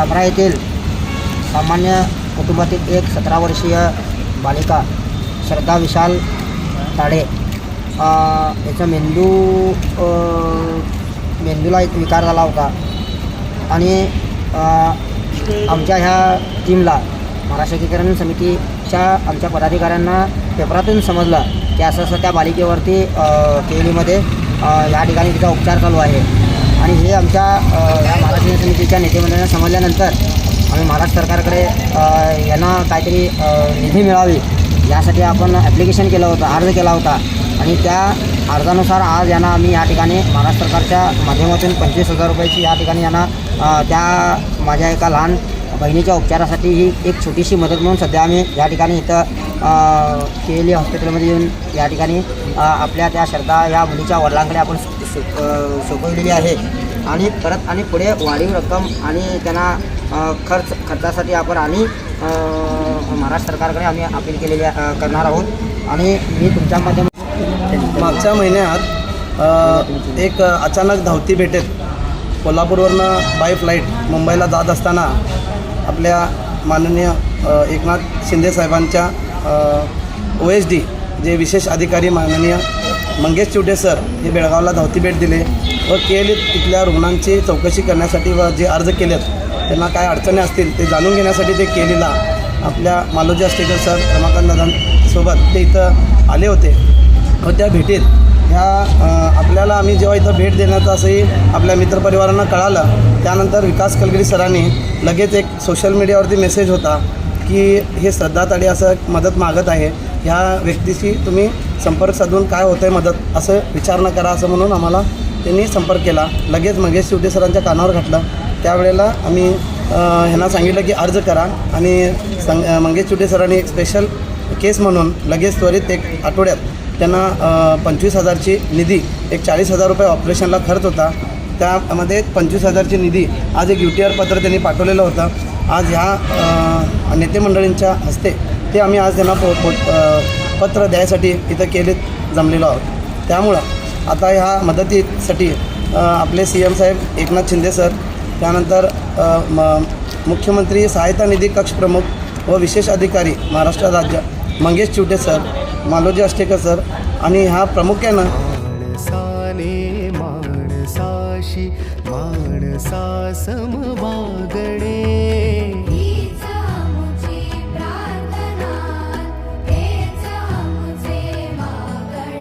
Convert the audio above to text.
सामरा येथील सामान्य कुटुंबातील एक सतरा वर्षीय बालिका श्रद्धा विशाल ताडे याचा मेंदू मेंदूला एक विकार झाला होता. आणि आमच्या ह्या टीमला महाराष्ट्र एकीकरण समितीच्या आमच्या पदाधिकाऱ्यांना पेपरातून समजलं की असं असं त्या बालिकेवरती केलीमध्ये या ठिकाणी तिचा उपचार चालू आहे. आणि हे आमच्या या महाराष्ट्र समितीच्या नेतेमंडळांना समजल्यानंतर आम्ही महाराष्ट्र सरकारकडे यांना काहीतरी निधी मिळावी यासाठी आपण ॲप्लिकेशन केलं होतं अर्ज केला होता. आणि त्या अर्जानुसार आज यांना आम्ही या ठिकाणी महाराष्ट्र सरकारच्या माध्यमातून पंचवीस हजार रुपयाची या ठिकाणी यांना त्या माझ्या एका लहान बहिणीच्या उपचारासाठी ही एक छोटीशी मदत म्हणून सध्या आम्ही या ठिकाणी इथं केली हॉस्पिटलमध्ये येऊन या ठिकाणी आपल्या त्या श्रद्धा या मुलीच्या वडिलांकडे आपण सोपवलेली आहे. आणि परत आणि पुढे वाढीव रक्कम आणि त्यांना खर्च खर्चासाठी आपण आणि महाराष्ट्र सरकारकडे आम्ही अपील केलेली करणार आहोत. आणि मी तुमच्या मागच्या महिन्यात एक अचानक धावती भेटेत. कोल्हापूरवरनं बाय फ्लाईट मुंबईला जात असताना आपल्या माननीय एकनाथ शिंदे साहेबांच्या ओ एस डी जे विशेष अधिकारी माननीय मंगेश चिवडे सर हे बेळगावला धावती भेट दिले. व केली तिथल्या रुग्णांची चौकशी करण्यासाठी व जे अर्ज केलेत त्यांना काय अडचणी असतील ते जाणून घेण्यासाठी ते केलेला. आपल्या मालोजी अस्टेकर सर रमाकांत दादांसोबत ते इथं आले होते. व त्या भेटीत ह्या आपल्याला आम्ही जेव्हा इथं भेट देण्याचं असंही आपल्या मित्रपरिवारांना कळालं त्यानंतर विकास कलगिरी सरांनी लगेच एक सोशल मीडियावरती मेसेज होता. की हे श्रद्धाताडी असं मदत मागत आहे ह्या व्यक्तीशी तुम्ही संपर्क साधून काय होतं आहे मदत असं विचारणा करा असं म्हणून आम्हाला त्यांनी संपर्क केला. लगेच मंगेश शिवटे सरांच्या कानावर घातलं. त्यावेळेला आम्ही ह्यांना सांगितलं की अर्ज करा आणि संग मंगेश शिवटे सरांनी एक स्पेशल केस म्हणून लगेच त्वरित एक आठवड्यात त्यांना पंचवीस हजारची निधी एक चाळीस हजार रुपये ऑपरेशनला खर्च होता. त्यामध्ये पंचवीस हजारची निधी आज एक यू टी आर पत्र त्यांनी पाठवलेलं होतं. आज ह्या नेते मंडळींच्या हस्ते ते आम्ही आज त्यांना पो पो पत्र द्यायसाठी इथं केले जमलेलो आहोत. त्यामुळं आता ह्या मदतीसाठी आपले सी एम साहेब एकनाथ शिंदे सर त्यानंतर म मुख्यमंत्री सहायता निधी कक्ष प्रमुख व विशेष अधिकारी महाराष्ट्र राज्य मंगेश चिवटे सर मालोजी अष्टेकर सर आणि ह्या प्रामुख्यानं माणसा समवागणे